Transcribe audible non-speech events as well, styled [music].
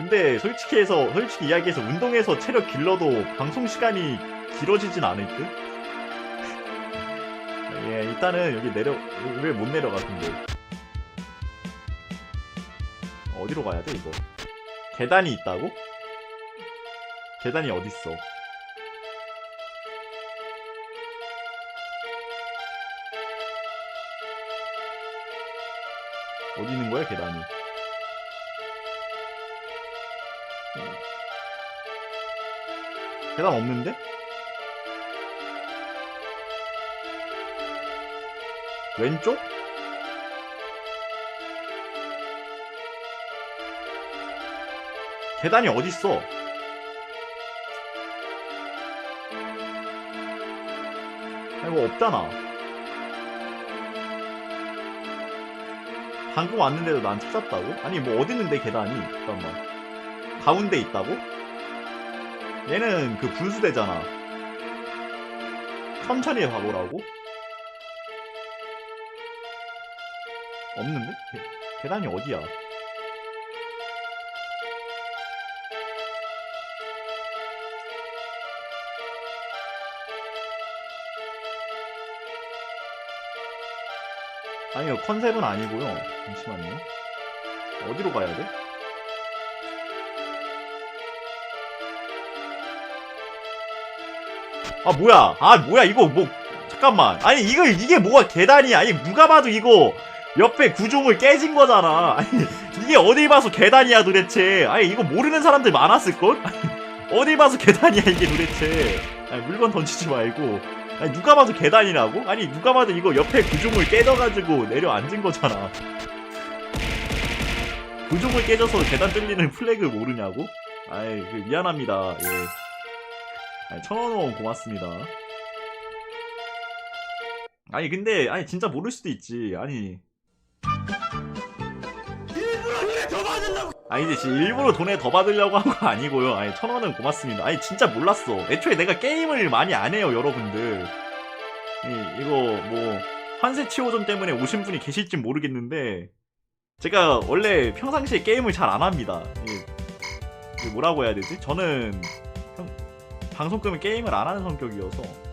근데 솔직히 해서 솔직히 이야기해서 운동해서 체력 길러도 방송 시간이 길어지진 않을 듯? 예 일단은 여기 내려 왜 못 내려가 근데 어디로 가야 돼 이거 계단이 있다고? 계단이 어딨어 어디 있는 거야 계단이 계단 없는데? 왼쪽? 계단이 어딨어? 아니 뭐 없잖아 방금 왔는데도 난 찾았다고? 아니 뭐 어디 있는데 계단이 잠깐만 가운데 있다고? 얘는 그 분수대잖아 천천히 가보라고? 없는데? 계, 계단이 어디야? 아니요 컨셉은 아니고요 잠시만요 어디로 가야 돼? 아 뭐야? 아 뭐야? 이거 뭐 잠깐만. 아니 이거 이게 뭐가 계단이야? 아니 누가 봐도 이거 옆에 구조물 깨진 거잖아. [laughs] 아니 이게 어디 봐서 계단이야 도대체? 아니 이거 모르는 사람들 많았을걸? 어디 봐서 계단이야 이게 도대체? 아니 물건 던지지 말고. 아니 누가 봐도 계단이라고? 아니 누가 봐도 이거 옆에 구조물 깨져가지고 내려앉은 거잖아. 구조물 깨져서 계단 뚫리는 플래그 모르냐고? 아이 그 미안합니다. 예 아니 천원원 고맙습니다. 아니 근데 아니 진짜 모를 수도 있지. 아니. 아니 이제 진짜 일부러 돈에 더 받으려고 한 거 아니고요. 아니 천 원은 고맙습니다. 아니 진짜 몰랐어. 애초에 내가 게임을 많이 안 해요 여러분들. 이, 이거 뭐 환세 치호전 때문에 오신 분이 계실지 모르겠는데 제가 원래 평상시에 게임을 잘 안 합니다. 이, 뭐라고 해야 되지? 저는 평- 방송 끄면 게임을 안 하는 성격이어서